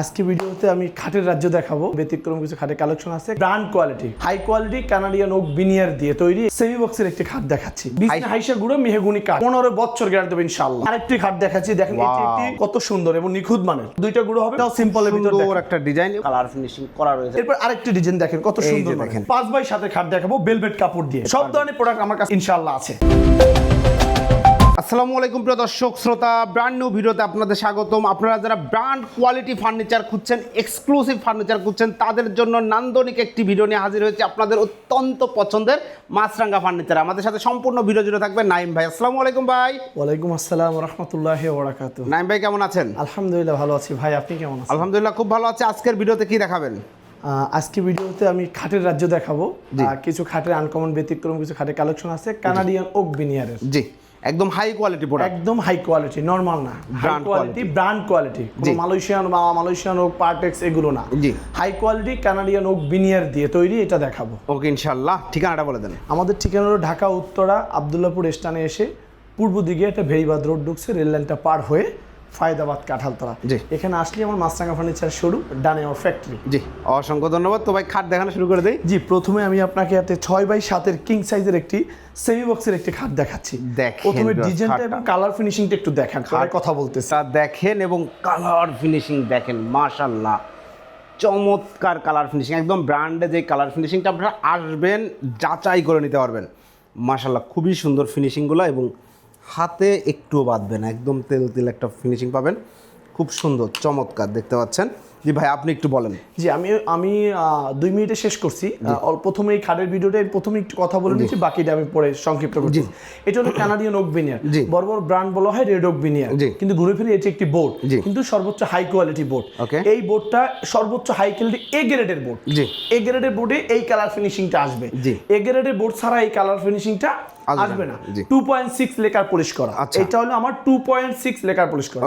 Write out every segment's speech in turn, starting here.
আজকে ভিডিওতে আমি খাটের রাজ্য দেখাবো। ব্যতিক্রম কিছু খাটের কালেকশন আছে। Brand quality high quality Canadian oak veneer দিয়ে তৈরি সেমি বক্সের একটি খাট দেখাচ্ছি। হাইসা গুঁড়ো মেহগুনি কাঠ। পনেরো বছর গ্যারান্টি দেবে ইনশাল্লাহ আরেকটি খাট দেখাচ্ছি দেখেন এটি কত সুন্দর এবং নিখুঁত মানের। দুইটা গুঁড়ো হবে তাও সিম্পল ভিতর দেখেন। একটা ডিজাইন কালার ফিনিশিং করা রয়েছে। এরপর আরেকটি ডিজাইন দেখেন কত সুন্দর দেখেন। দেখেন পাঁচ বাই সাথে খাট দেখাবো বেলভেট কাপড় দিয়ে। সব ধরনের প্রোডাক্ট আমার কাছে ইনশাল্লাহ আছে। আসসালামু আলাইকুম প্রিয় দর্শক শ্রোতা ব্র্যান্ড নিউ ভিডিওতে আপনাদের স্বাগতম। আপনারা যারা ব্র্যান্ড কোয়ালিটি ফার্নিচার খুঁজছেন এক্সক্লুসিভ ফার্নিচার খুঁজছেন তাদের জন্য নান্দনিক একটি ভিডিও নিয়ে হাজির হয়েছে আপনাদের অত্যন্ত পছন্দের মাছরাঙ্গা ফার্নিচার আমাদের সাথে সম্পূর্ণ ভিডিও জুড়ে থাকবে নাইম ভাই। আসসালামু আলাইকুম ভাই। ওয়ালাইকুম আসসালাম রহমতুল্লাহ ওবরাকাত নাইম ভাই কেমন আছেন? আলহামদুলিল্লাহ ভালো আছি। ভাই আপনি কেমন আছেন? আলহামদুলিল্লাহ খুব ভালো আছে। আজকের ভিডিওতে কি দেখাবেন? আজকে ভিডিওতে আমি খাটের রাজ্য দেখাবো। কিছু খাটের আনকমন ব্যতিক্রম কিছু খাটের কালেকশন আছে। কানাডিয়ান ওক বিনিয়ারের জি। একদম হাই কোয়ালিটি প্রোডাক্ট একদম হাই কোয়ালিটি নর্মাল না। ব্র্যান্ড কোয়ালিটি ব্র্যান্ড কোয়ালিটি কোনো মালয়েশিয়ান বা মালয়েশিয়ান হোক পার্টেক্স এগুলো না। জি। হাই কোয়ালিটি কানাডিয়ান হোক বিনিয়ার দিয়ে তৈরি এটা দেখাবো। ওকে ইনশাল্লাহ ঠিকানাটা বলে দেন। আমাদের ঠিকানা হলো ঢাকা উত্তরা আবদুল্লাপুর স্টানে এসে পূর্ব দিকে একটা ভেরিবাদ রোড ঢুকছে রেল লাইনটা পার হয়ে ফায়দাবাদ কাঁঠালতলা। জি। এখানে আসলে আমার মাছরাঙ্গা ফার্নিচার শোরুম ডানে আমার ফ্যাক্টরি জি অসংখ্য ধন্যবাদ। তো ভাই খাট দেখানো শুরু করে দেই। জি প্রথমে আমি আপনাকে হাতে ছয় বাই সাতের কিং সাইজের একটি সেমি বক্সের একটি খাট দেখাচ্ছি। দেখেন প্রথমে ডিজাইনটা। এবং কালার ফিনিশিংটা একটু দেখান পরে কথা বলতে তা দেখেন এবং কালার ফিনিশিং দেখেন মাশাল্লাহ চমৎকার কালার ফিনিশিং একদম ব্র্যান্ডে যে কালার ফিনিশিংটা আপনারা আসবেন যাচাই করে নিতে পারবেন। মাশাল্লাহ খুবই সুন্দর ফিনিশিংগুলো এবং হাতে একটুও বাঁধবে না। একদম তেল তেল একটা ফিনিশিং পাবেন। খুব সুন্দর, চমৎকার, দেখতে পাচ্ছেন? জি ভাই আপনি একটু বলেন। জি আমি আমি দুই মিনিটে শেষ করছি। প্রথমে এই খাটের ভিডিওটা প্রথমে একটু কথা বলে নিচ্ছি বাকিটা আমি পরে সংক্ষিপ্ত করছি। এটা হলো কানাডিয়ান ওক বিনিয়ার বড় বড় ব্র্যান্ড বলা হয় রেড ওক বিনিয়ার কিন্তু ঘুরে ফিরে এটি একটি বোর্ড কিন্তু সর্বোচ্চ হাই কোয়ালিটি বোর্ড এই বোর্ডটা সর্বোচ্চ হাই কোয়ালিটি এ গ্রেডের বোর্ড। এ গ্রেডের বোর্ডে এই কালার ফিনিশিংটা আসবে। এ গ্রেডের বোর্ড ছাড়া এই কালার ফিনিশিংটা আসবে না। Two point six lacquer polish করা। আচ্ছা। এটা হলো আমার two point six lacquer polish করা।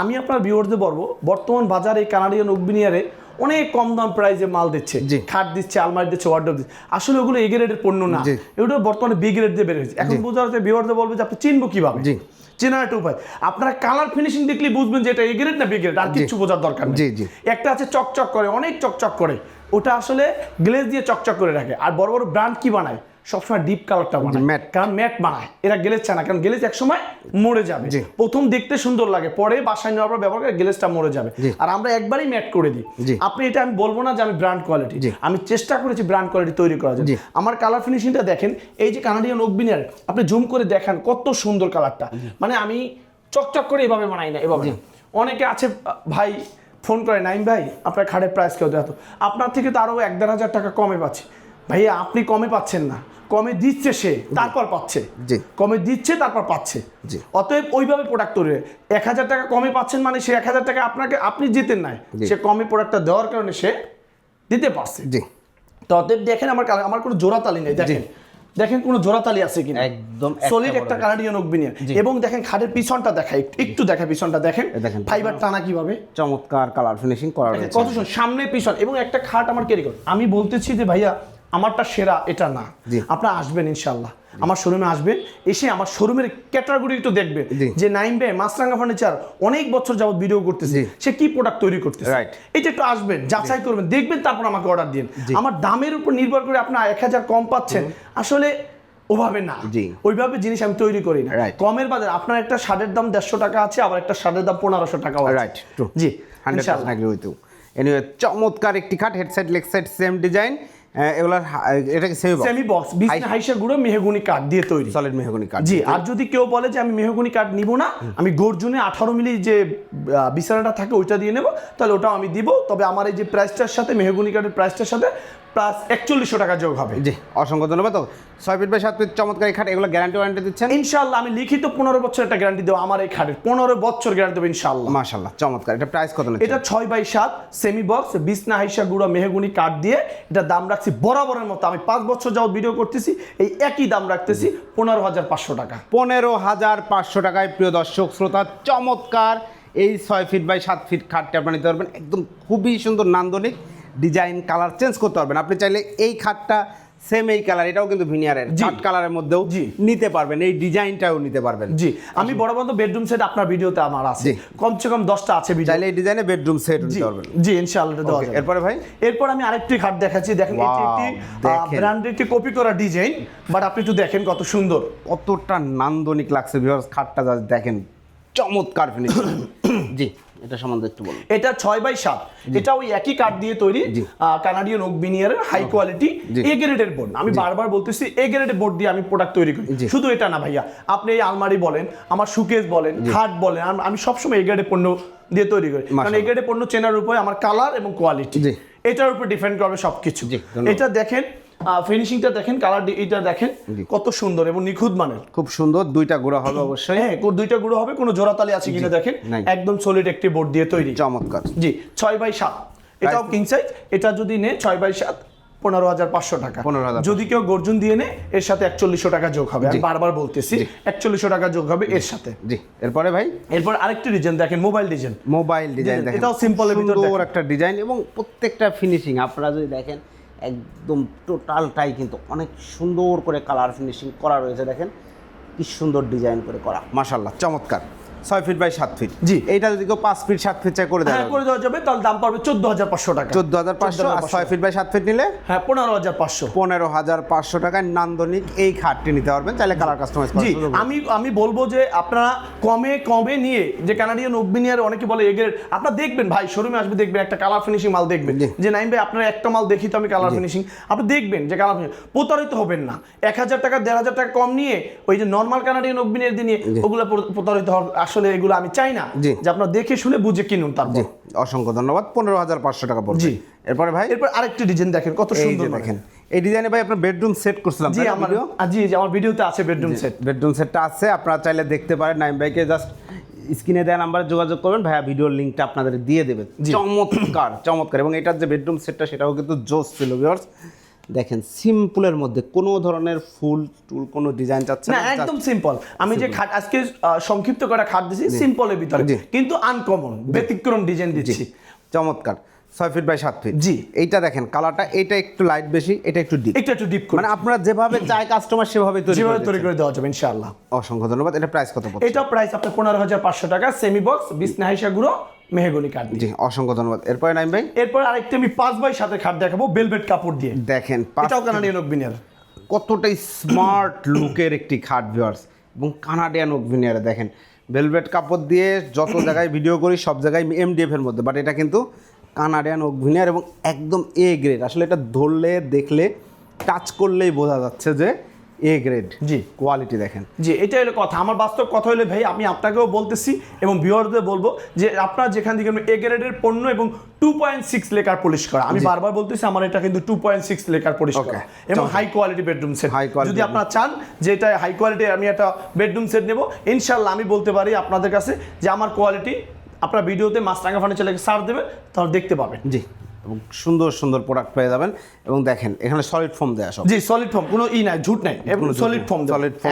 আমি আপনার ভিউয়ারদের বলব বর্তমান বাজারে কানাডিয়ান অগ্নিয়ারে অনেক কম দাম প্রাইসে মাল দিচ্ছে। খাট দিচ্ছে আলমারি দিচ্ছে ওয়ার্ডরোব দিচ্ছে। আসলে ওগুলো এ গ্রেডের পণ্য না। এগুলো বর্তমানে বি গ্রেড দিয়ে বের হয়েছে। এখন বোঝা যাচ্ছে ভিউয়ারদের বলবে যে আপনি চিনবো কীভাবে? জি। চেনার একটা উপায়। আপনারা কালার ফিনিশিং দেখলে বুঝবেন যে এটা এ গ্রেড না বি গ্রেড আর কিছু বোঝার দরকার নেই। একটা আছে চকচক করে অনেক চকচক করে। ওটা আসলে গ্লেজ দিয়ে চকচক করে রাখে। আর বড় বড় ব্র্যান্ড কি বানায়? সবসময় ডিপ কালারটা বানায়। ম্যাট কারণ ম্যাট বানায়। এরা গেলেজ চায় না কারণ গেলেজ একসময় মরে যাবে। প্রথম দেখতে সুন্দর লাগে পরে বাসায় নেওয়ার পর ব্যবহার করে গেলেজটা মরে যাবে। আর আমরা একবারই ম্যাট করে দিই। আপনি এটা আমি বলব না যে আমি ব্র্যান্ড কোয়ালিটি। আমি চেষ্টা করেছি ব্র্যান্ড কোয়ালিটি তৈরি করার জন্য। আমার কালার ফিনিশিংটা দেখেন এই যে কানাডিয়ান ওকবিনিয়ার আপনি জুম করে দেখেন কত সুন্দর কালারটা মানে আমি চকচক করে এভাবে বানাই না এভাবে অনেকে আছে ভাই ফোন করে নাইম ভাই আপনার খাটের প্রাইস কেউ দেখো আপনার থেকে তো আরও এক দেড় হাজার টাকা কমে পাচ্ছে। ভাইয়া আপনি কমে পাচ্ছেন না। কমে দিচ্ছে সে তারপর পাচ্ছে। জি। কমে দিচ্ছে তারপর পাচ্ছে। জি। অতএব ওইভাবে প্রোডাক্ট তৈরি হয়। এক হাজার টাকা কমে পাচ্ছেন মানে সে এক হাজার টাকা আপনাকে আপনি জিতেন নাই। সে কমে প্রোডাক্টটা দেওয়ার কারণে সে দিতে পারছে। জি। তো অতএব দেখেন আমার আমার কোনো জোড়া তালি নেই দেখেন। দেখেন কোনো জোড়া তালি আছে কিনা? একদম সলিড একটা। কানাডিয়ান অগ্নিয়ার এবং দেখেন খাটের পিছনটা দেখাই একটু- দেখা পিছনটা দেখেন। দেখেন। ফাইবার টানা কীভাবে? চমৎকার কালার ফিনিশিং করা রয়েছে। কত সুন্দর, সামনে পিছন। এবং একটা খাট আমার ক্যারি কর। আমি বলতেছি যে ভাইয়া আমারটা সেরা এটা না। আপনারা আসবেন ইনশাল্লাহ আমার শোরুমে আসবেন এসে আমার শোরুমের ক্যাটাগরি একটু দেখবেন। যে নাইম বে মাছরাঙ্গা ফার্নিচার অনেক বছর যাবত ভিডিও করতেছে। সে কি প্রোডাক্ট তৈরি করতেছে. এটা একটু আসবেন যাচাই করবেন দেখবেন তারপর আমাকে অর্ডার দিন। আমার দামের উপর নির্ভর করে আপনার এক হাজার কম পাচ্ছেন। আসলে ওভাবে না। জি। ওইভাবে জিনিস আমি তৈরি করি না. কমের বাজার আপনার একটা শার্টের দাম দেড়শো টাকা আছে আবার একটা শার্টের দাম পনেরোশো টাকা রাইট জি হান্ড্রেড চমৎকার একটি খাট head side leg side same design এগুলার এটাকে সেমি সেমি বক্স বিছনা হাইসা গুঁড়ো মেহগুনি কাঠ দিয়ে তৈরি। সলিড মেহগনি কাঠ জি আর যদি কেউ বলে যে আমি মেহগুনি কাঠ নিব না আমি গর্জনে আঠারো মিলি যে বিছানাটা থাকে ওইটা দিয়ে নেব তাহলে ওটাও আমি দিব। তবে আমার এই যে প্রাইসটার সাথে মেহগুনি কাঠের প্রাইসটার সাথে প্লাস একচল্লিশশো টাকা যোগ হবে। জি অসংখ্য ধন্যবাদ। তো ছয় ফিট বাই সাত ফিট চমৎকার এই খাট এগুলো গ্যারান্টি ওয়ারেন্টি দিচ্ছেন? ইনশাল্লাহ আমি লিখিত পনেরো বছর একটা গ্যারান্টি দেবো আমার এই খাটের। পনেরো বছর গ্যারান্টি দেবো ইনশাল্লাহ মাশাল্লাহ চমৎকার। এটা প্রাইস কত এটা ছয় বাই সাত সেমি বক্স বিছনা হাইসা গুঁড়া মেহগুনি কাঠ দিয়ে এটা দাম রাখছি বরাবরের মতো। আমি পাঁচ বছর যাওয়ার ভিডিও করতেছি এই একই দাম রাখতেছি পনেরো হাজার পাঁচশো টাকা। পনেরো হাজার পাঁচশো টাকায় প্রিয় দর্শক শ্রোতা চমৎকার। এই ছয় ফিট বাই সাত ফিট খাটটা আপনি নিতে পারবেন। একদম খুবই সুন্দর নান্দনিক। ডিজাইন কালার চেঞ্জ করতে পারবেন। আপনি চাইলে এই খাটটা সেম এই কালার এটাও কিন্তু ভিনিয়ারের। চাট কালারের মধ্যেও জি। নিতে পারবেন এই ডিজাইনটাও নিতে পারবেন। জি। আমি বড় বন্ধ বেডরুম সেট আপনার ভিডিওতে আমার আছে। কমসে কম দশটা আছে চাইলে এই ডিজাইনে বেডরুম সেট নিতে পারবেন। জি ইনশাআল্লাহ দেওয়া যাবে। এরপরে ভাই? এরপর আমি আরেকটি খাট দেখাচ্ছি। দেখেন এটি একটি। ব্র্যান্ডের একটি কপি করা ডিজাইন বাট আপনি একটু দেখেন কত সুন্দর। কতটা নান্দনিক লাগছে ভিউয়ার্স খাটটা দেখেন। চমৎকার ফিনিশিং জি। এটা সম্বন্ধে একটু বলুন। এটা ছয় বাই সাত। এটা ওই একই কাঠ দিয়ে তৈরি। কানাডিয়ান ওক বিনিয়ারের হাই কোয়ালিটি। এ গ্রেডের বোর্ড আমি বারবার বলতেছি এ গ্রেডের বোর্ড দিয়ে আমি প্রোডাক্ট তৈরি করি। শুধু এটা না ভাইয়া আপনি এই আলমারি বলেন আমার সুকেস বলেন খাট বলেন আম- সবসময় এ গ্রেডের পণ্য দিয়ে তৈরি করি। কারণ এ গ্রেডের পণ্য চেনার উপরে আমার কালার এবং কোয়ালিটি। এটার উপর ডিপেন্ড করবে সবকিছু। এটা দেখেন ফিনিশিংটা দেখেন কালার এটা দেখেন কত সুন্দর এবং নিখুঁত মানের। খুব সুন্দর দুইটা গুঁড়া হবে অবশ্যই। হ্যাঁ দুইটা গুঁড়ো হবে কোনো জোড়াতালি আছে কিনা দেখেন। একদম সলিড একটি বোর্ড দিয়ে তৈরি। চমৎকার। জি ছয় বাই সাত। এটাও কিং সাইজ এটা যদি নে ছয় বাই সাত পনেরো হাজার পাঁচশো টাকা। 15,500 যদি কেউ গর্জুন দিয়ে নে এর সাথে একচল্লিশশো টাকা যোগ হবে। আমি বারবার বলতেছি একচল্লিশশো টাকা যোগ হবে এর সাথে। জি। এরপরে ভাই? এরপর আরেকটি ডিজাইন দেখেন মোবাইল ডিজাইন মোবাইল ডিজাইন দেখেন। এটাও সিম্পল। একটা ডিজাইন এবং প্রত্যেকটা ফিনিশিং আপনারা যদি দেখেন একদম টোটালটাই কিন্তু অনেক সুন্দর করে কালার ফিনিশিং করা রয়েছে দেখেন, কি সুন্দর ডিজাইন করে করা মাশাল্লাহ চমৎকার। ছয় ফিট বাই সাত ফিট জি। এইটা যদি কেউ পাঁচ ফিট সাত ফিট চাই করে দেয় হ্যাঁ করে দেওয়া যাবে তাহলে দাম পড়বে চোদ্দ হাজার পাঁচশো টাকা। চোদ্দ হাজার পাঁচশো ছয় ফিট বাই সাত ফিট নিলে? হ্যাঁ পনেরো হাজার পাঁচশো। পনেরো হাজার পাঁচশো টাকায় নান্দনিক এই খাটটি নিতে পারবেন। চাইলে কালার কাস্টমাইজ জি আমি আমি বলব যে আপনারা কমে কমে নিয়ে যে কানাডিয়ান অগ্নিয়ার অনেকে বলে এগের আপনারা দেখবেন ভাই শোরুমে আসবে দেখবেন একটা কালার ফিনিশিং মাল দেখবেন। যে নাইম ভাই আপনারা একটা মাল দেখি তো আমি কালার ফিনিশিং আপনি দেখবেন যে কালার ফিনিশিং প্রতারিত হবেন না। এক হাজার টাকা দেড় হাজার টাকা কম নিয়ে ওই যে নর্মাল কানাডিয়ান অগ্নিয়ার দিয়ে নিয়ে ওগুলো প্রতারিত হওয়ার আসলে এগুলো আমি চাই না যে আপনারা দেখে শুনে বুঝে কিনুন তারপর। জি অসংখ্য ধন্যবাদ। পনেরো হাজার পাঁচশো টাকা পড়বে। জি। এরপরে ভাই? এরপর আরেকটি ডিজাইন দেখেন কত সুন্দর মানে। দেখেন এই ডিজাইনে ভাই আপনার বেডরুম সেট করছিলাম জি আমার জি আমার ভিডিওতে আছে বেডরুম সেট বেডরুম সেটটা আছে আপনারা চাইলে দেখতে পারেন। নাইম ভাইকে জাস্ট স্ক্রিনে দেওয়া নাম্বারে যোগাযোগ করবেন। ভাইয়া ভিডিওর লিঙ্কটা আপনাদের দিয়ে দেবে। চমৎকার চমৎকার। এবং এটার যে বেডরুম সেটটা সেটাও কিন্তু জোস ছিল ভিউয়ার্স দেখেন সিম্পলের মধ্যে কোনো ধরনের ফুল টুল কোনো ডিজাইন চাচ্ছে না একদম সিম্পল আমি যে খাট আজকে সংক্ষিপ্ত করা খাট দিছি সিম্পলের ভিতরে। কিন্তু আনকমন ব্যতিক্রম ডিজাইন দিচ্ছি। চমৎকার। ছয় ফিট বাই সাত ফিট জি। এইটা দেখেন কালারটা এটা একটু লাইট বেশি এটা একটু ডিপ একটু একটু ডিপ মানে আপনারা যেভাবে চায় কাস্টমার সেভাবে তৈরি করে তৈরি করে দেওয়া যাবে ইনশাআল্লাহ। অসংখ্য ধন্যবাদ। এটা প্রাইস কত পড়ছে? এটা প্রাইস আপনার পনেরো হাজার পাঁচশো টাকা সেমি বক্স বিশ নাহিসা গুঁড়ো মেহগনি কাঠ জি অসংখ্য ধন্যবাদ। এরপরে নাইম ভাই? এরপর আরেকটা আমি পাঁচ বাই সাথে খাট দেখাবো বেলভেট কাপড় দিয়ে। দেখেন এটাও কানাডিয়ান অগ্বিনের কতটাই স্মার্ট লুকের একটি খাট ভিওয়ার্স এবং কানাডিয়ান ওভিনিয়ারে দেখেন। ভেলভেট কাপড় দিয়ে যত জায়গায় ভিডিও করি সব জায়গায় এমডিএফ এর মধ্যে বাট এটা কিন্তু কানাডিয়ান ওভিনিয়ার এবং একদম এ গ্রেড আসলে এটা ধরলে দেখলে টাচ করলেই বোঝা যাচ্ছে যে এ গ্রেড জি। কোয়ালিটি দেখেন। জি এটা হলো কথা। আমার বাস্তব কথা হলো ভাই আমি আপনাকেও বলতেছি এবং ভিউয়ারদের বলব যে আপনারা যেখান থেকে এ গ্রেডের পণ্য এবং two point six lacquer polish করা। আমি বারবার বলতেছি আমার এটা কিন্তু two point six lacquer polish করা এবং high quality bedroom set high quality যদি আপনারা চান যে এটা হাই কোয়ালিটি আমি একটা বেডরুম সেট নেব। ইনশাল্লাহ আমি বলতে পারি আপনাদের কাছে যে আমার কোয়ালিটি আপনার ভিডিওতে মাছরাঙ্গা ফার্নিচারকে সার দেবেন তাহলে দেখতে পাবেন। জি। এবং সুন্দর সুন্দর প্রোডাক্ট পেয়ে যাবেন। এবং দেখেন এখানে সলিড ফর্ম দেওয়া সব। জি সলিড ফর্ম কোনো ই নাই ঝুট নাই। এবং কোনো ঝুট সলিড ফর্ম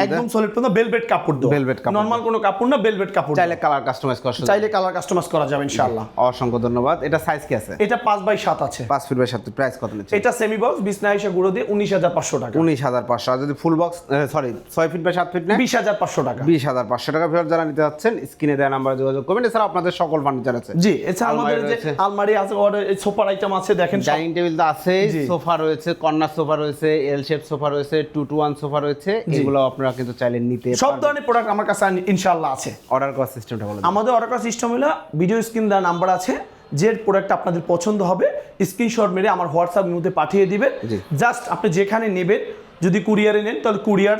একদম সলিড ফর্ম বেলভেট কাপড় দাও Velvet কাপড় নরমাল কোনো কাপড় না বেলভেট কাপড়। চাইলে কালার কাস্টমাইজ করা। চাইলে কালার কাস্টমাইজ করা যাবে ইনশাআল্লাহ। অসংখ্য ধন্যবাদ। এটা সাইজ কি আছে? এটা পাঁচ বাই সাত আছে। পাঁচ ফিট বাই সাত প্রাইস কত নিচ্ছে? এটা সেমি বক্স বিছনা গুঁড়ো দিয়ে উনিশ হাজার পাঁচশো টাকা। উনিশ হাজার পাঁচশো। আর যদি ফুল বক্স সরি ছয় ফিট বাই সাত ফিট নেয় বিশ হাজার পাঁচশো টাকা। বিশ হাজার পাঁচশো টাকা ফেরত যারা নিতে যাচ্ছেন স্ক্রিনে দেওয়া নাম্বারে যোগাযোগ করবেন। এছাড়া আপনাদের সকল ফার্নিচার আছে। জি এছাড়া আমাদের যে আলমারি আছে ওর সোফার আইটেম আছে দেখেন ডাইনিং টেবিল তো আছে সোফা রয়েছে কর্নার সোফা রয়েছে এল শেপ সোফা রয়েছে টু টু ওয়ান সোফা রয়েছে এগুলো আপনারা কিন্তু চাইলে নিতে সব ধরনের প্রোডাক্ট আমার কাছে ইনশাআল্লাহ আছে। অর্ডার করার সিস্টেমটা বলে আমাদের অর্ডার করার সিস্টেম হলো ভিডিও স্ক্রিন দেওয়া নাম্বার আছে যে প্রোডাক্ট আপনাদের পছন্দ হবে স্ক্রিনশট মেরে আমার হোয়াটসঅ্যাপ মধ্যে পাঠিয়ে দিবেন। জাস্ট আপনি যেখানে নেবেন যদি কুরিয়ারে নেন তাহলে কুরিয়ার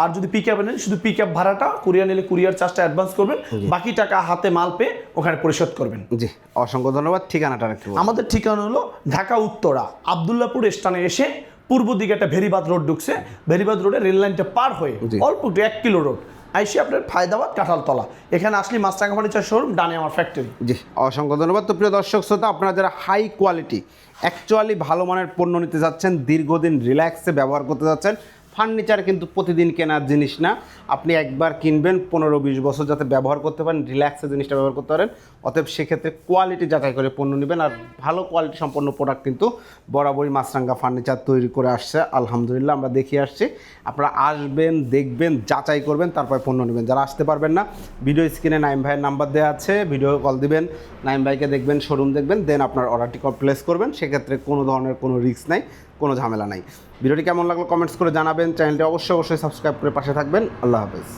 আর যদি পিক আপে নেন শুধু পিক আপ ভাড়াটা কুরিয়ার নিলে কুরিয়ার চার্জটা অ্যাডভান্স করবেন বাকি টাকা হাতে মাল পেয়ে ওখানে পরিশোধ করবেন। জি অসংখ্য ধন্যবাদ। ঠিকানাটা। আমাদের ঠিকানা হলো ঢাকা উত্তরা আবদুল্লাপুর স্থানে এসে পূর্ব দিকে একটা ভেরিবাদ রোড ঢুকছে। ভেরিবাদ রোডে রেল লাইনটা পার হয়ে। অল্প একটু এক কিলো রোড আইসি আপনার ফায়দাবাদ কাঁঠালতলা। এখানে আসলে মাছরাঙ্গা ফার্নিচার শোরুম ডানে আমার ফ্যাক্টরি জি অসংখ্য ধন্যবাদ। তো প্রিয় দর্শক শ্রোতা আপনারা যারা হাই কোয়ালিটি অ্যাকচুয়ালি ভালো মানের পণ্য নিতে যাচ্ছেন দীর্ঘদিন রিল্যাক্সে ব্যবহার করতে যাচ্ছেন ফার্নিচার কিন্তু প্রতিদিন কেনার জিনিস না। আপনি একবার কিনবেন পনেরো বিশ বছর যাতে ব্যবহার করতে পারেন রিল্যাক্সে জিনিসটা ব্যবহার করতে পারেন। অতএব সেক্ষেত্রে কোয়ালিটি যাচাই করে পণ্য নেবেন আর ভালো কোয়ালিটি সম্পন্ন প্রোডাক্ট কিন্তু বরাবরই মাছরাঙ্গা ফার্নিচার তৈরি করে আসছে। আলহামদুলিল্লাহ আমরা দেখিয়ে আসছি। আপনারা আসবেন, দেখবেন, যাচাই করবেন, তারপর পণ্য নেবেন। যারা আসতে পারবেন না ভিডিও স্ক্রিনে নাইম ভাইয়ের নাম্বার দেওয়া আছে ভিডিও কল দিবেন, নাইম ভাইকে দেখবেন শোরুম দেখবেন দেন আপনার অর্ডারটি প্লেস করবেন। সেক্ষেত্রে কোনো ধরনের কোনো রিস্ক নাই। কোনো ঝামেলা নাই। ভিডিওটি কেমন লাগল কমেন্টস করে জানাবেন। চ্যানেলটি অবশ্যই অবশ্যই সাবস্ক্রাইব করে পাশে থাকবেন। আল্লাহ হাফেজ।